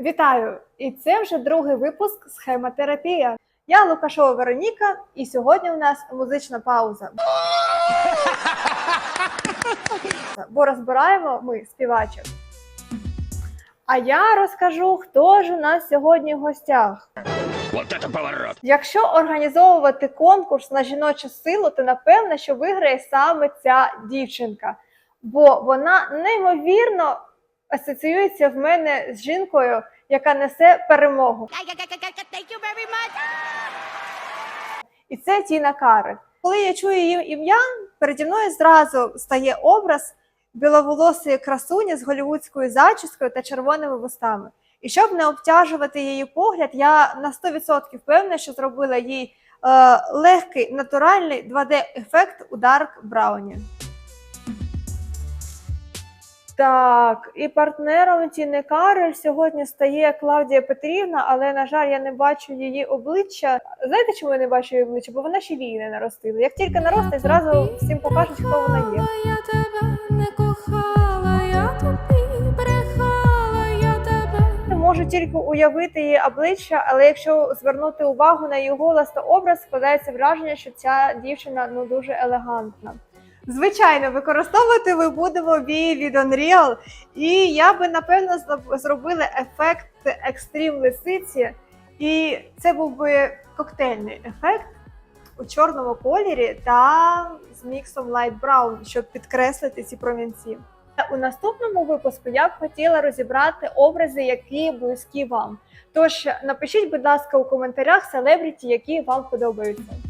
Вітаю! І це вже другий випуск Схемотерапія. Я Лукашова Вероніка, і сьогодні у нас музична пауза. Бо розбираємо ми співачок. А я розкажу, хто ж у нас сьогодні в гостях. Вот это поворот! Якщо організовувати конкурс на жіночу силу, то напевно, що виграє саме ця дівчинка, бо вона неймовірно асоціюється в мене з жінкою, яка несе перемогу. І це Тіна Кароль. Коли я чую її ім'я, переді мною зразу стає образ біловолосої красуні з голівудською зачіскою та червоними вустами. І щоб не обтяжувати її погляд, я на 100% впевнена, що зробила їй е, легкий натуральний 2D-ефект у Dark Брауні. Так, і партнером Тіни Кароль сьогодні стає Клавдія Петрівна, але, на жаль, я не бачу її обличчя. Знаєте, чому я не бачу її обличчя? Бо вона ще вії не наростила. Як тільки наросте, зразу всім покажуть, хто вона є. Я тебе не кохала, я тобі брехала, я тебе. Можу тільки уявити її обличчя, але якщо звернути увагу на її голос та образ, складається враження, що ця дівчина ну дуже елегантна. Звичайно, використовувати ми будемо вії від Unreal, і я би напевно зробила ефект екстрім лисиці, і це був би коктейльний ефект у чорному кольорі та з міксом Light Brown, щоб підкреслити ці промінці. У наступному випуску я б хотіла розібрати образи, які близькі вам. Тож напишіть, будь ласка, у коментарях селебріті, які вам подобаються.